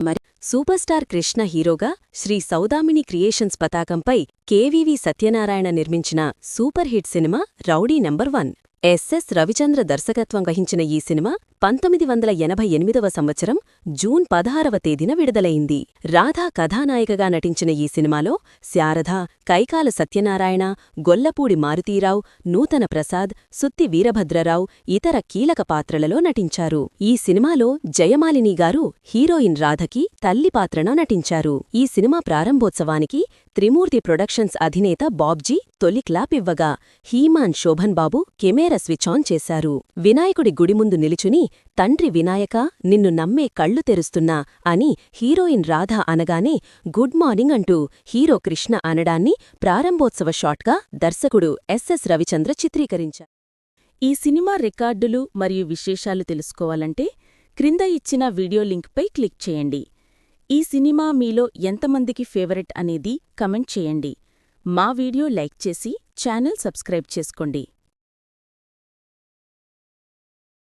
మరి super star Krishna హీరోగా Sri Soudamini creations పతాకంపై కెవివి సత్యనారాయణ నిర్మించిన super hit cinema rowdy number one. SS Ravichandra దర్శకత్వం వహించిన ఈ సినిమా పంతొమ్మిది వందల ఎనభై ఎనిమిదవ సంవత్సరం జూన్ పదహారవ తేదీన విడుదలైంది. రాధా కథానాయికగా నటించిన ఈ సినిమాలో శారద కైకాల సత్యనారాయణ గొల్లపూడి మారుతీరావు నూతన ప్రసాద్ సుత్తి వీరభద్రరావు ఇతర కీలక పాత్రలలో నటించారు. ఈ సినిమాలో జయమాలిని గారు హీరోయిన్ రాధకి తల్లి పాత్రను నటించారు. ఈ సినిమా ప్రారంభోత్సవానికి త్రిమూర్తి ప్రొడక్షన్స్ అధినేత బాబ్జీ తొలి క్లాప్ ఇవ్వగా He-Man Shobhan Babu camera switch on చేశారు. వినాయకుడి గుడి ముందు నిలుచుని తండ్రి వినాయక నిన్ను నమ్మే కళ్ళు తెరుస్తున్నా అని హీరోయిన్ రాధ అనగానే గుడ్ మార్నింగ్ అంటూ హీరో కృష్ణ అనడాన్ని ప్రారంభోత్సవ షాట్గా దర్శకుడు ఎస్ఎస్ రవిచంద్ర చిత్రీకరించారు. ఈ సినిమా రికార్డులు మరియు విశేషాలు తెలుసుకోవాలంటే క్రింద ఇచ్చిన వీడియో లింక్పై క్లిక్ చేయండి. ఈ సినిమా మీలో ఎంతమందికి ఫేవరెట్ అనేది కమెంట్ చేయండి. మా వీడియో లైక్ చేసి ఛానల్ సబ్స్క్రైబ్ చేసుకోండి.